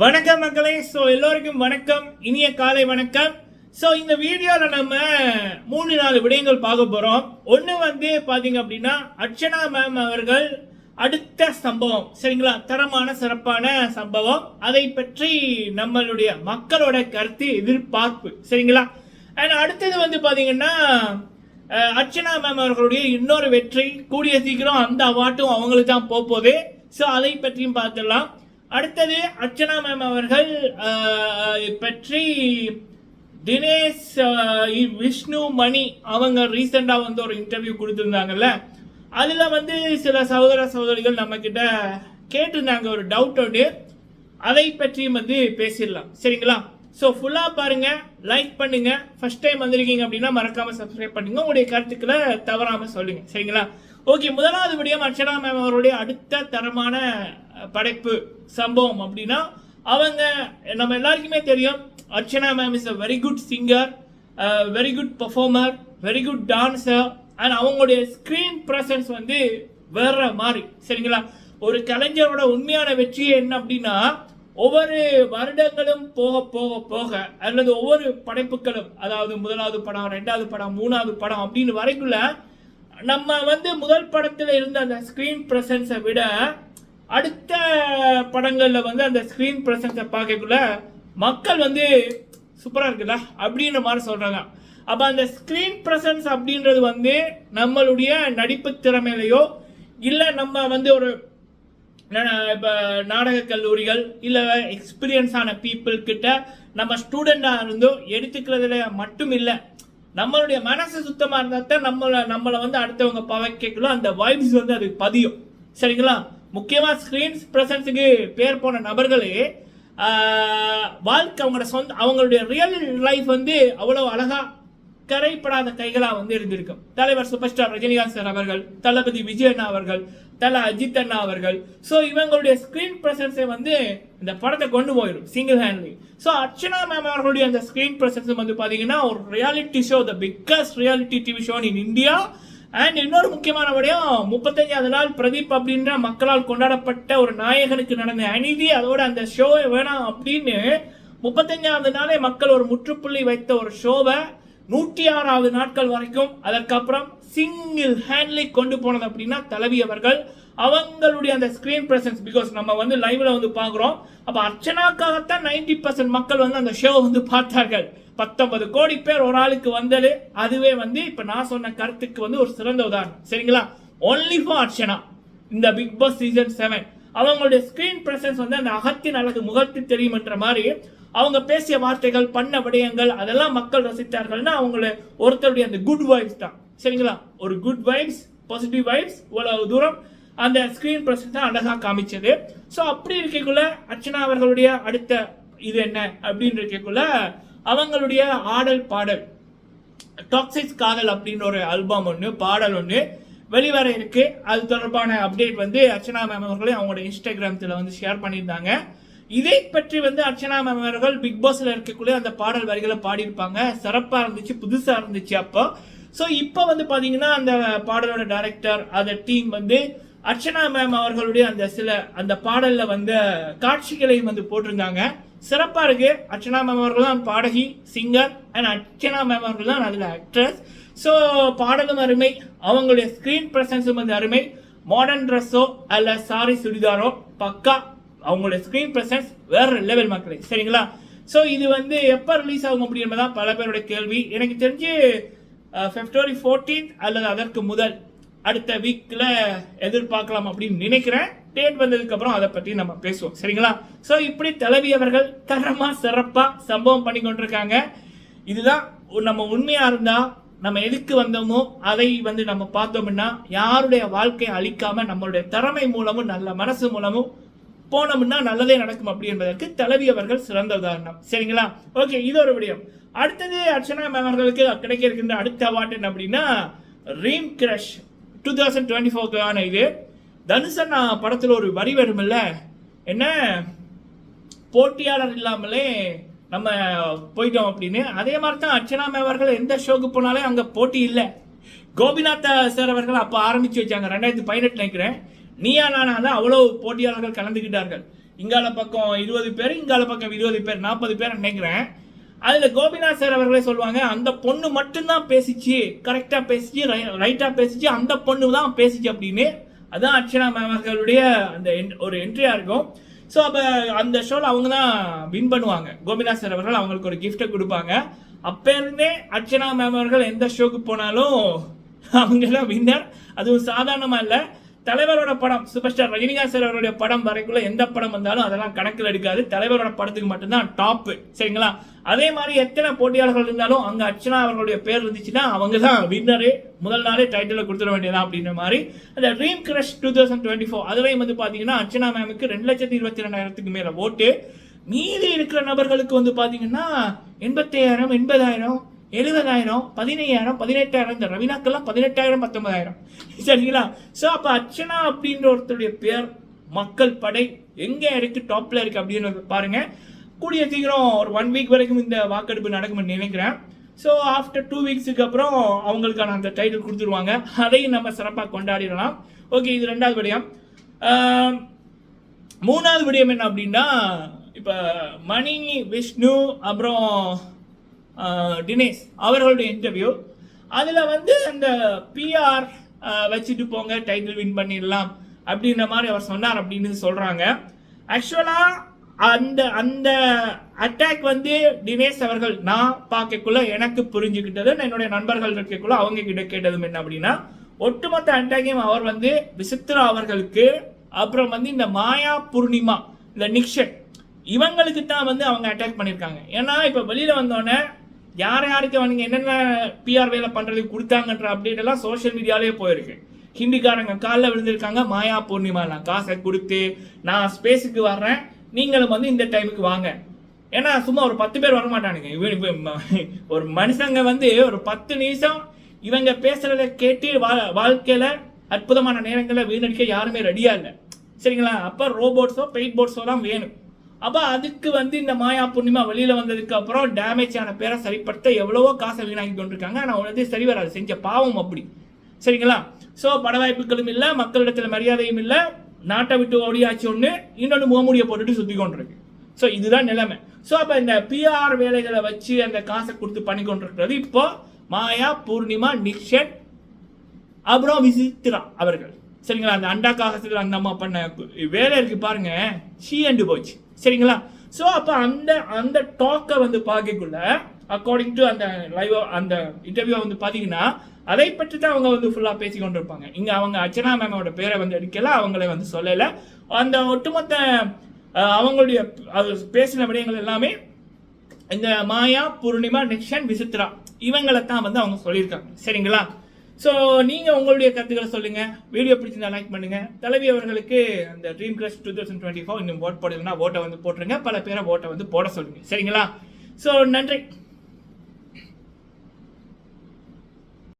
வணக்கம் மக்களே. ஸோ எல்லோருக்கும் வணக்கம். இனிய காலை வணக்கம். ஸோ இந்த வீடியோவில் நம்ம மூணு நாலு விடயங்கள் பார்க்க போகிறோம் ஒன்று வந்து பார்த்தீங்க அப்படின்னா அர்ச்சனா மேம் அவர்கள் அடுத்த சம்பவம் சரிங்களா? தரமான சிறப்பான சம்பவம். அதை பற்றி நம்மளுடைய மக்களோட கருத்து எதிர்பார்ப்பு சரிங்களா? அண்ட் அடுத்தது வந்து பார்த்தீங்கன்னா அர்ச்சனா மேம் அவர்களுடைய இன்னொரு வெற்றி. கூடிய சீக்கிரம் அந்த அவார்டும் அவங்களுக்கு தான் போக போகுது. ஸோ அதை பற்றியும் பார்த்துடலாம். அடுத்தது அர்ச்சனா மேம் அவர்கள் பற்றி தினேஷ் இ- விஷ்ணு மணி அவங்க ரீசெண்டாக வந்து ஒரு இன்டர்வியூ கொடுத்துருந்தாங்கல்ல அதில் வந்து சில சகோதர சகோதரிகள் நம்மக்கிட்ட கேட்டிருந்தாங்க ஒரு டவுட் ஒன்று அதை பற்றியும் வந்து பேசிடலாம். சரிங்களா? ஸோ ஃபுல்லாக பாருங்கள் லைக் பண்ணுங்கள் ஃபஸ்ட் டைம் வந்திருக்கீங்க அப்படின்னா மறக்காமல் சப்ஸ்கிரைப் பண்ணுங்க. உங்களுடைய கருத்துக்களை தவறாமல் சொல்லுங்கள் சரிங்களா? ஓகே முதலாவது விடயம் அர்ச்சனா மேம் அவருடைய அடுத்த தரமான படைப்பு சம்பவம் அப்படின்னா அவங்க நம்ம எல்லாருக்குமே தெரியும். Archana ma'am is a very good singer very good performer very good dancer and அவங்களுடைய ஸ்க்ரீன் ப்ரெசன்ஸ் வந்து வேற மாதிரி. சரிங்களா? ஒரு கலைஞரோட உண்மையான வெற்றி என்ன அப்படின்னா ஒவ்வொரு வருடங்களும் போக போக போக அல்லது ஒவ்வொரு படைப்புகளும் அதாவது முதலாவது படம் ரெண்டாவது படம் மூணாவது படம் அப்படின்னு வரைக்குள்ள நம்ம வந்து முதல் படத்தில் இருந்த அந்த ஸ்க்ரீன் ப்ரெசன்ஸை விட அடுத்த படங்களில் வந்து அந்த ஸ்க்ரீன் ப்ரெசன்ஸை பார்க்கக்குள்ள மக்கள் வந்து சூப்பராக இருக்குல்ல? அப்படின்ற மாதிரி சொல்கிறாங்க அப்போ அந்த ஸ்க்ரீன் ப்ரெசன்ஸ் அப்படின்றது வந்து நம்மளுடைய நடிப்பு திறமையிலையோ இல்லை நம்ம வந்து ஒரு இப்போ நாடக கல்லூரிகள் இல்லை எக்ஸ்பீரியன்ஸான பீப்புள் கிட்ட நம்ம ஸ்டூடெண்டாக இருந்தோ எடுத்துக்கிறதுல மட்டும் இல்லை நம்மளுடைய மனசு சுத்தமாக இருந்தால் தான் நம்மளை நம்மளை வந்து அடுத்தவங்க பவைக்கக்குள்ள அந்த வைப்ஸ் வந்து அது பதியும். சரிங்களா? முக்கியமாக ஸ்க்ரீன்ஸ் ப்ரெசன்ஸுக்கு பேர் போன நபர்களே வாழ்க்கை அவங்களோட சொந்த அவங்களுடைய ரியல் லைஃப் வந்து அவ்வளோ அழகாக கரைப்படாத கைகளா வந்து இருந்திருக்கும். தலைவர் சூப்பர் ஸ்டார் ரஜினிகாந்த் சார் அவர்கள் தளபதி விஜய் அண்ணா அவர்கள் தல அஜித் அண்ணா அவர்கள். ஸோ இவங்களுடைய ஸ்கிரீன் பிரசன்ஸை வந்து இந்த படத்தை கொண்டு போயிடும் single handedly so Archana ma'am அவர்களுடைய அந்த ஸ்கிரீன் பிரசன்ஸ் வந்து பார்த்தீங்கன்னா ஒரு reality show the biggest reality TV show in India and இன்னொரு முக்கியமான விடயம் முப்பத்தஞ்சாவது நாள் பிரதீப் அப்படின்ற மக்களால் கொண்டாடப்பட்ட ஒரு நாயகனுக்கு நடந்த அநீதி அதோட அந்த ஷோவை வேணாம் அப்படின்னு முப்பத்தஞ்சாவது நாளே மக்கள் ஒரு முற்றுப்புள்ளி வைத்த ஒரு ஷோவை நூற்றி ஆறாவது நாட்கள் வரைக்கும் அதற்கப்புறம் சிங்கிள் ஹேண்ட்லி கொண்டு போனது அப்படின்னா தலைவி அவர்கள். அவங்களுடைய அந்த ஸ்கிரீன் பிரசன்ஸ் பிகாஸ் நம்ம வந்து லைவ்ல வந்து பார்க்குறோம். அப்போ அர்ச்சனாக்காகத்தான் நைன்டி பர்சன்ட் மக்கள் வந்து அந்த ஷோ வந்து பார்த்தார்கள். பத்தொன்பது கோடி பேர் ஒரு ஆளுக்கு வந்தது. அதுவே வந்து இப்போ நான் சொன்ன கருத்துக்கு வந்து ஒரு சிறந்த உதாரணம். சரிங்களா? Only for Archana. இந்த பிக் பாஸ் சீசன் செவன் அவங்களுடைய ஸ்கிரீன் பிரசன்ஸ் வந்து அந்த அகத்தின் அழகு முகத்தில் தெரியுமன்ற மாதிரி அவங்க பேசிய வார்த்தைகள் பண்ண விடயங்கள் அதெல்லாம் மக்கள் ரசித்தார்கள்னா அவங்கள ஒருத்தருடைய அந்த குட் வைப்ஸ் தான். சரிங்களா? ஒரு குட் வைப்ஸ் பாசிட்டிவ் வைப்ஸ் இவ்வளவு தூரம் அந்த ஸ்கிரீன் பிரசன்ஸ் தான் அழகாக காமிச்சது. ஸோ அப்படி இருக்கக்குள்ள அர்ச்சனா அவர்களுடைய அடுத்த இது என்ன? அப்படின்னு இருக்கக்குள்ள அவங்களுடைய ஆடல் பாடல் டாக்ஸிக்ஸ் காதல் அப்படின்னு ஒரு ஆல்பம் ஒன்று பாடல் ஒன்று வெளிவர இருக்கு. அது தொடர்பான அப்டேட் வந்து அர்ச்சனா மேம் அவர்களே அவங்களோட இன்ஸ்டாகிராமத்தில் வந்து ஷேர் பண்ணியிருந்தாங்க. இதை பற்றி வந்து அர்ச்சனா மேம் அவர்கள் பிக் பாஸ்ல இருக்கக்குள்ளே அந்த பாடல் வரிகளை பாடியிருப்பாங்க. சிறப்பாக இருந்துச்சு புதுசாக இருந்துச்சு அப்போ. ஸோ இப்போ வந்து பார்த்தீங்கன்னா அந்த பாடலோட டைரக்டர் அந்த டீம் வந்து அர்ச்சனா மேம் அவர்களுடைய அந்த சில அந்த பாடல்ல வந்து காட்சிகளையும் வந்து போட்டிருந்தாங்க. சிறப்பா இருக்கு. அர்ச்சனா மேம் அவர்கள் தான் பாடகி சிங்கர் அண்ட் அர்ச்சனா மேம் அவர்கள் தான் அதில் ஆக்ட்ரஸ் ஸோ பாடலும் அருமை. அவங்களுடைய ஸ்க்ரீன் ப்ரெசன்ஸும் வந்து அருமை. மாடர்ன் ட்ரெஸ்ஸோ அல்ல சாரி சுடிதாரோ பக்கா அவங்களுடைய ஸ்க்ரீன் ப்ரெசன்ஸ் வேற லெவல் மக்களே. சரிங்களா? ஸோ இது வந்து எப்போ ரிலீஸ் ஆகும் அப்படின்றதான் பல பேருடைய கேள்வி. எனக்கு தெரிஞ்சு ஃபெப்ரவரி ஃபோர்டீன் அல்லது அதற்கு முதல் அடுத்த வீக்கில் எதிர்பார்க்கலாம் அப்படின்னு நினைக்கிறேன். டேட் வந்ததுக்கப்புறம் அதை பற்றி நம்ம பேசுவோம். சரிங்களா? ஸோ இப்படி தலைவி அவர்கள் தரமாக சிறப்பாக சம்பவம் பண்ணி கொண்டிருக்காங்க. இதுதான் நம்ம உண்மையாக இருந்தால் நம்ம எதுக்கு வந்தோமோ அதை வந்து நம்ம பார்த்தோம்னா யாருடைய வாழ்க்கையை அழிக்காமல் நம்மளுடைய திறமை மூலமும் நல்ல மனசு மூலமும் போனோம்னா நல்லதே நடக்கும் அப்படி என்பதற்கு தலைவி அவர்கள் சிறந்த உதாரணம். சரிங்களா? ஓகே இது ஒரு விடயம். அடுத்தது அர்ச்சனா மேம் அவர்களுக்கு கிடைக்க இருக்கின்ற அடுத்த அவார்டு என்ன அப்படின்னா dream crush two thousand twenty ஃபோர்க்கான இது. தனுஷன் படத்தில் ஒரு வரி வருமில்ல என்ன? போட்டியாளர் இல்லாமலே நம்ம போயிட்டோம் அப்படின்னு. அதே மாதிரி தான் அர்ச்சனா மேம் அவர்கள் எந்த ஷோக்கு போனாலே அங்கே போட்டி இல்லை. கோபிநாத் சார் அவர்கள் அப்போ ஆரம்பித்து வச்சாங்க. ரெண்டாயிரத்தி பதினெட்டு நினைக்கிறேன். நீயா நானா தான் அவ்வளோ போட்டியாளர்கள் கலந்துக்கிட்டார்கள் இங்கால பக்கம் இருபது பேர் இங்கால பக்கம் இருபது பேர் நாற்பது பேர் நினைக்கிறேன். அதில் கோபிநாத் சார் அவர்களே சொல்லுவாங்க அந்த பொண்ணு மட்டும்தான் பேசிச்சு கரெக்டாக பேசிச்சு ரைட்டாக பேசிச்சு அந்த பொண்ணு தான் பேசிச்சு அப்படின்னு. அதுதான் அர்ச்சனா மேம் அவர்களுடைய அந்த ஒரு என்ட்ரியாக இருக்கும். ஸோ அப்போ அந்த ஷோவில் அவங்க தான் வின் பண்ணுவாங்க. கோபிநாத் சார் அவர்கள் அவங்களுக்கு ஒரு கிஃப்ட்டை கொடுப்பாங்க. அப்போ இருந்தே அர்ச்சனா மேம் அவர்கள் எந்த ஷோக்கு போனாலும் அவங்கெல்லாம் வின்னர் அதுவும் சாதாரணமாக இல்லை. தலைவரோட படம் சூப்பர் ஸ்டார் ரஜினிகாந்த் சார் அவருடைய படம் வரைக்குள்ள எந்த படம் வந்தாலும் அதெல்லாம் கணக்கில் எடுக்காது. தலைவரோட படத்துக்கு மட்டும்தான் டாப் சரிங்களா? அதே மாதிரி எத்தனை போட்டியாளர்கள் இருந்தாலும் அங்க அர்ச்சனா அவர்களுடைய பேர் இருந்துச்சுன்னா அவங்க தான் வின்னரு முதல் நாளே டைட்டில் கொடுத்துட வேண்டியதா அப்படின்ற மாதிரி. அந்த dream crush two thousand twenty four அதுலேயும் வந்து பார்த்தீங்கன்னா அர்ச்சனா மேமுக்கு ரெண்டு லட்சத்தி இருபத்தி ரெண்டாயிரத்துக்கு மேலே ஓட்டு. மீதி இருக்கிற நபர்களுக்கு வந்து பார்த்தீங்கன்னா எண்பத்தாயிரம் எண்பதாயிரம் எழுபதாயிரம் பதினையாயிரம் பதினெட்டாயிரம் இந்த ரவினாக்கெல்லாம் பதினெட்டாயிரம் பத்தொன்பதாயிரம். சரிங்களா? ஸோ அப்போ அர்ச்சனா அப்படின்ற ஒருத்தருடைய பேர் மக்கள் படை எங்கே இருக்கு டாப்பில் இருக்கு அப்படின்னு பாருங்க. கூடிய சீக்கிரம் ஒரு ஒன் வீக் வரைக்கும் இந்த வாக்கெடுப்பு நடக்கும்னு நினைக்கிறேன். ஸோ ஆஃப்டர் டூ வீக்ஸுக்கு அப்புறம் அவங்களுக்கான அந்த டைட்டில் கொடுத்துருவாங்க. அதையும் நம்ம சிறப்பாக கொண்டாடிடலாம். ஓகே இது ரெண்டாவது விடயம். மூணாவது விடயம் என்ன அப்படின்னா இப்போ மணி விஷ்ணு அப்புறம் தினேஷ் அவர்களுடைய இன்டர்வியூ அதில் வந்து அந்த பிஆர் வச்சுட்டு போங்க டைட்டில் வின் பண்ணிடலாம் அப்படின்ற மாதிரி அவர் சொன்னார் அப்படின்னு சொல்கிறாங்க ஆக்சுவலாக அந்த அந்த அட்டாக் வந்து தினேஷ் அவர்கள் நான் பார்க்கக்குள்ள எனக்கு புரிஞ்சுக்கிட்டது நான் என்னுடைய நண்பர்கள் இருக்கக்குள்ள அவங்க கிட்ட கேட்டதும் என்ன அப்படின்னா ஒட்டுமொத்த அட்டாக்கையும் அவர் வந்து விசித்ரா அவர்களுக்கு அப்புறம் வந்து இந்த மாயா பூர்ணிமா இந்த நிக்ஷன் இவங்களுக்கு தான் வந்து அவங்க அட்டாக் பண்ணியிருக்காங்க ஏன்னா இப்போ வெளியில் வந்தோடனே யார் யாருக்கு அவங்க என்னென்ன பிஆர் வேலை பண்ணுறதுக்கு கொடுத்தாங்கன்ற அப்டேட் எல்லாம் சோஷியல் மீடியாலே போயிருக்கு. ஹிந்திக்காரங்க காலில் விழுந்திருக்காங்க மாயா பூர்ணிமா நான் காசை கொடுத்து நான் ஸ்பேஸுக்கு வர்றேன் நீங்களும் வந்து இந்த டைமுக்கு வாங்க. ஏன்னா சும்மா ஒரு பத்து பேர் வர மாட்டானுங்க இவன் ஒரு மனுஷங்க வந்து ஒரு பத்து நிமிஷம் இவங்க பேசுறத கேட்டு வா- வாழ்க்கையில அற்புதமான நேரங்களில் வீணடிக்க யாருமே ரெடியா இல்லை. சரிங்களா? அப்போ ரோபோட்ஸோ பெயிட் போட்ஸோ தான் வேணும். அப்ப அதுக்கு வந்து இந்த மாயா பூர்ணிமா வெளியில வந்ததுக்கு அப்புறம் டேமேஜ் ஆன பேரை சரிப்படுத்த எவ்வளவோ காசை வீணாக்கி கொண்டிருக்காங்க. ஆனா உனது சரி வராது. செஞ்ச பாவம் அப்படி. சரிங்களா? சோ பட வாய்ப்புகளும் இல்ல மக்களிடத்துல மரியாதையும் இல்ல நாட்டை விட்டு ஓடியாச்சு ஒண்ணு இன்னொன்னு முகமூடியை போட்டுட்டு சுத்தி கொண்டிருக்கு. ஸோ இதுதான் நிலைமை. ஸோ அப்போ இந்த பிஆர் வேலைகளை வச்சு அந்த காசை கொடுத்து பண்ணி கொண்டிருக்கிறது இப்போ மாயா பூர்ணிமா நிக்ஷன் அப்புறம் விசித்ரா அவர்கள். சரிங்களா? அந்த அண்டா காகத்தில் அந்த அம்மா பண்ண வேலை இருக்குது பாருங்க. ஷீ அண்டு போச்சு. சரிங்களா? ஸோ அப்போ அந்த அந்த டாக்கை வந்து பார்க்கக்குள்ள அக்கார்டிங் டு அந்த லைவ் அந்த இன்டர்வியூவை வந்து பார்த்தீங்கன்னா அதை பற்றி தான் அவங்க வந்து ஃபுல்லாக பேசி கொண்டிருப்பாங்க. இங்கே அவங்க அர்ச்சனா மேமோட பேரை வந்து எடுக்கல அவங்களே வந்து சொல்லலை. அந்த ஒட்டுமொத்த அவங்களுடைய அது பேசின விடயங்கள் எல்லாமே இந்த மாயா பூர்ணிமா நிக்ஷன் விசித்ரா இவங்களை தான் வந்து அவங்க சொல்லியிருக்காங்க. சரிங்களா? ஸோ நீங்கள் உங்களுடைய கருத்துக்களை சொல்லுங்கள் வீடியோ பிடிச்சிருந்தா லைக் பண்ணுங்கள் தலைவி அவர்களுக்கு அந்த dream crush two thousand twenty four இன்னும் ஓட் போடலைன்னா ஓட்டை வந்து போட்டுருங்க. பல பேரை ஓட்டை வந்து போட சொல்லுங்கள் சரிங்களா? ஸோ நன்றி.